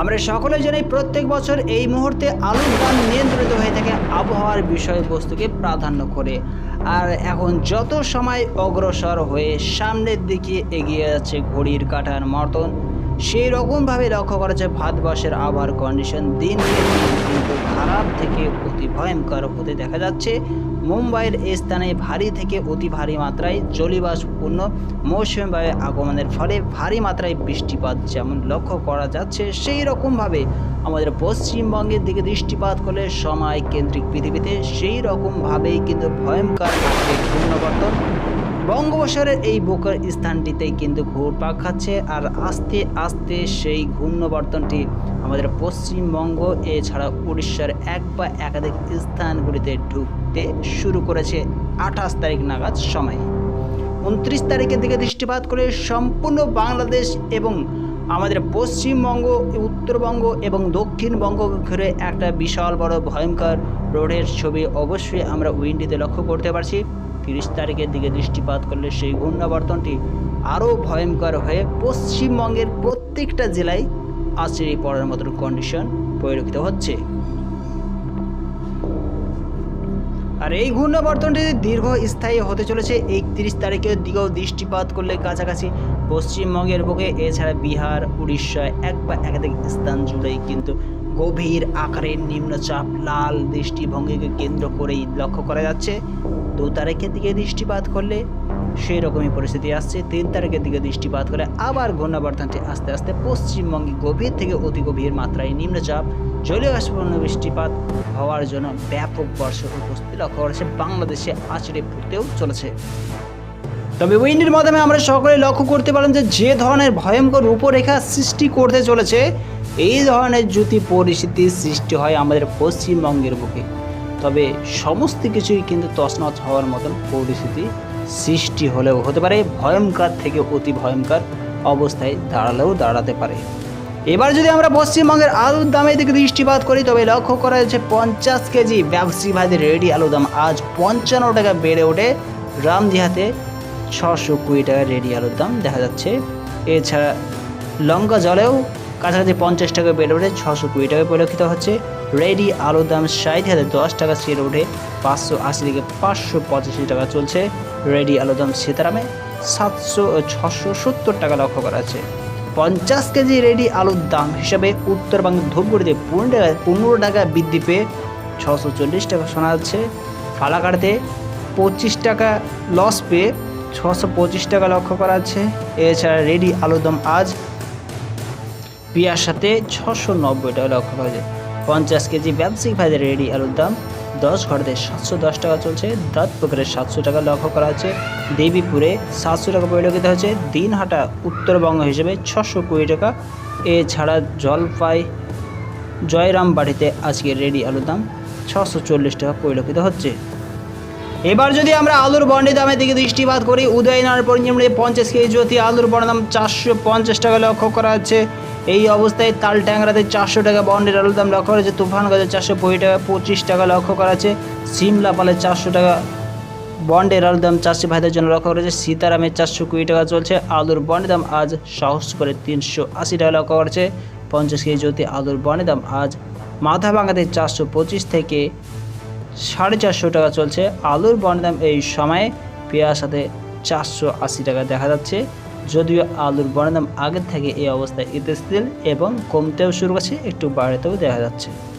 আমরা সকলে জানি প্রত্যেক বছর এই মুহূর্তে আলুর দাম নিয়ন্ত্রিত হয়ে থাকে আবহাওয়ার বিষয়বস্তুকে প্রাধান্য করে। আর এখন যত সময় অগ্রসর হয়ে সামনের দিকে এগিয়ে যাচ্ছে ঘড়ির কাঁটার মতন সেই রকমভাবে লক্ষ্য করা যায়, ভারতবর্ষের আবহাওয়ার কন্ডিশন দিন দিন কিন্তু খারাপ থেকে অতি ভয়ঙ্কর হতে দেখা যাচ্ছে। মুম্বাইয়ের স্থানে ভারী থেকে অতি ভারী মাত্রায় জলীয়বাষ্পপূর্ণ মৌসুমী বায়ু আগমনের ফলে ভারী মাত্রায় বৃষ্টিপাত যেমন লক্ষ্য করা যাচ্ছে সেই রকমভাবে আমাদের পশ্চিমবঙ্গের দিকে দৃষ্টিপাত করলে সময় কেন্দ্রিক পৃথিবীতে সেই রকমভাবেই কিন্তু ভয়ঙ্কর ঘূর্ণবর্তন বঙ্গোপসাগরের এই বুকের স্থানটিতে কিন্তু ঘুরপাক খাচ্ছে আর আস্তে আস্তে সেই ঘূর্ণবর্তনটি আমাদের পশ্চিমবঙ্গ, এছাড়া উড়িষ্যার এক বা একাধিক স্থানগুলিতে ঢুকতে শুরু করেছে আঠাশ তারিখ নাগাদ সময়ে। উনত্রিশ তারিখের দিকে দৃষ্টিপাত করে সম্পূর্ণ বাংলাদেশ এবং আমাদের পশ্চিমবঙ্গ, উত্তরবঙ্গ এবং দক্ষিণবঙ্গ ঘিরে একটা বিশাল বড় ভয়ঙ্কর রোডের ছবি অবশ্যই আমরা উইন্ডিতে লক্ষ্য করতে পারছি। তিরিশ তারিখের দিকে দৃষ্টিপাত করলে সেই ঘূর্ণাবর্তনটি আরও ভয়ঙ্কর হয়ে পশ্চিমবঙ্গের প্রত্যেকটা জেলায় আশ্চর্য পড়ার মতন কন্ডিশন পরিলক্ষিত হচ্ছে। আর এই ঘূর্ণাবর্তনটি দীর্ঘস্থায়ী হতে চলেছে, একত্রিশ তারিখের দিকেও দৃষ্টিপাত করলে কাছাকাছি পশ্চিমবঙ্গের বুকে, এছাড়া বিহার, উড়িষ্যা এক বা একাধিক স্থান জুড়েই কিন্তু গভীর আকারের নিম্নচাপ, লাল দৃষ্টিভঙ্গিকে কেন্দ্র করেই লক্ষ্য করা যাচ্ছে। দু তারিখের দিকে দৃষ্টিপাত করলে সেই রকমই পরিস্থিতি আসছে। তিন তারিখের দিকে দৃষ্টিপাত করে আবার ঘূর্ণাবর্তনটি আস্তে আস্তে পশ্চিমবঙ্গে গভীর থেকে অতি গভীর মাত্রায় নিম্নচাপ। জলীয় বাষ্পপূর্ণ বৃষ্টিপাত হওয়ার জন্য ব্যাপক বর্ষার উপস্থিতি লক্ষ্য করেছে বাংলাদেশে আছড়ে পড়তেও চলেছে। তবে উইন্ডের মাধ্যমে আমরা সকলে লক্ষ্য করতে পারলাম যে যে ধরনের ভয়ঙ্কর রূপরেখা সৃষ্টি করতে চলেছে, এই ধরনের যদি পরিস্থিতির সৃষ্টি হয় আমাদের পশ্চিমবঙ্গের বুকে। তবে সমস্ত কিছুই কিন্তু তছনছ হওয়ার মতন পরিস্থিতি সৃষ্টি হলেও হতে পারে। ভয়ঙ্কর থেকে অতি ভয়ঙ্কর অবস্থায় দাঁড়ালেও দাঁড়াতে পারে। এবার যদি আমরা পশ্চিমবঙ্গের আলুর দামের দিকে দৃষ্টিপাত করি, তবে লক্ষ্য করা যাচ্ছে পঞ্চাশ কেজি ব্যবসায়ী ভাইদের রেডি আলুর দাম আজ পঞ্চান্ন টাকা বেড়ে ওঠে। রামদিহাতে ছশো কুড়ি টাকা রেডি আলুর দাম দেখা যাচ্ছে। এছাড়া লঙ্কা জলেও কাছাকাছি পঞ্চাশ টাকা বেড়ে ওঠে, ছশো কুড়ি টাকা পরিলক্ষিত হচ্ছে। রেডি আলুর দাম ষাট হাজার দশ টাকা ছেড়ে ওঠে, পাঁচশো আশি থেকে পাঁচশো পঁচাশি টাকা চলছে। রেডি আলুর দাম সীতারামে সাতশো ছশো সত্তর টাকা লক্ষ্য করা আছে পঞ্চাশ কেজি রেডি আলুর দাম হিসাবে উত্তরবঙ্গের ধূপগুড়িতে পনেরো টাকা পনেরো টাকা বৃদ্ধি পেয়ে ছশো চল্লিশ টাকা শোনা যাচ্ছে। ফালাকাড়তে পঁচিশ টাকা লস পেয়ে ছশো পঁচিশ টাকা লক্ষ্য করা যাচ্ছে। এছাড়া রেডি আলুর দাম আজ পিয়ার সাথে ছশো নব্বই টাকা লক্ষ্য করা যায়। পঞ্চাশ কেজি ব্যবসায়িক ভাইদের রেডি আলুর দাম দশ ঘরতে সাতশো দশ টাকা চলছে। দাঁতপুকুরে সাতশো টাকা লক্ষ্য করা হচ্ছে। দেবীপুরে সাতশো টাকা পরিলক্ষিত হচ্ছে। দিনহাটা উত্তরবঙ্গ হিসেবে ছশো কুড়ি টাকা। এছাড়া জলপাই জয়রাম বাড়িতে আজকে রেডি আলুর দাম ছশো চল্লিশ টাকা পরিলক্ষিত হচ্ছে। এবার যদি আমরা আলুর বন্ডের দামের দিকে দৃষ্টিপাত করি উদয়নার পরিমাণে পঞ্চাশ কেজি জ্যোতি আলুর বন্ডের দাম চারশো পঞ্চাশ টাকা লক্ষ্য করা হচ্ছে। এই অবস্থায় তাল ট্যাংরাতে চারশো টাকা বন্ডের আলুর দাম লক্ষ্য করা হচ্ছে তুফানগঞ্জে চারশো কুড়ি টাকা, পঁচিশ টাকা লক্ষ্য করা আছে সিমলা পালে চারশো টাকা বন্ডের আলুর দাম চারশো ভাইদের জন্য লক্ষ্য করেছে। সীতারামের চারশো কুড়ি টাকা চলছে। আলুর বন্ডের দাম আজ সাহস করে তিনশো আশি টাকা লক্ষ্য করেছে। পঞ্চাশ কেজি জ্যোতি আলুর বন্ডের দাম আজ মাথা ভাঙাতে চারশো পঁচিশ থেকে সাড়ে চারশো টাকা চলছে। আলুর বন্ডের দাম এই সময়ে পেঁয়াজ সাথে চারশো আশি টাকা দেখা যাচ্ছে। যদিও আলুর বর্ণাম আগের থেকে এই অবস্থায় ইতিস্থিল এবং কমতেও শুরু করছে, একটু বাড়তেও দেখা যাচ্ছে।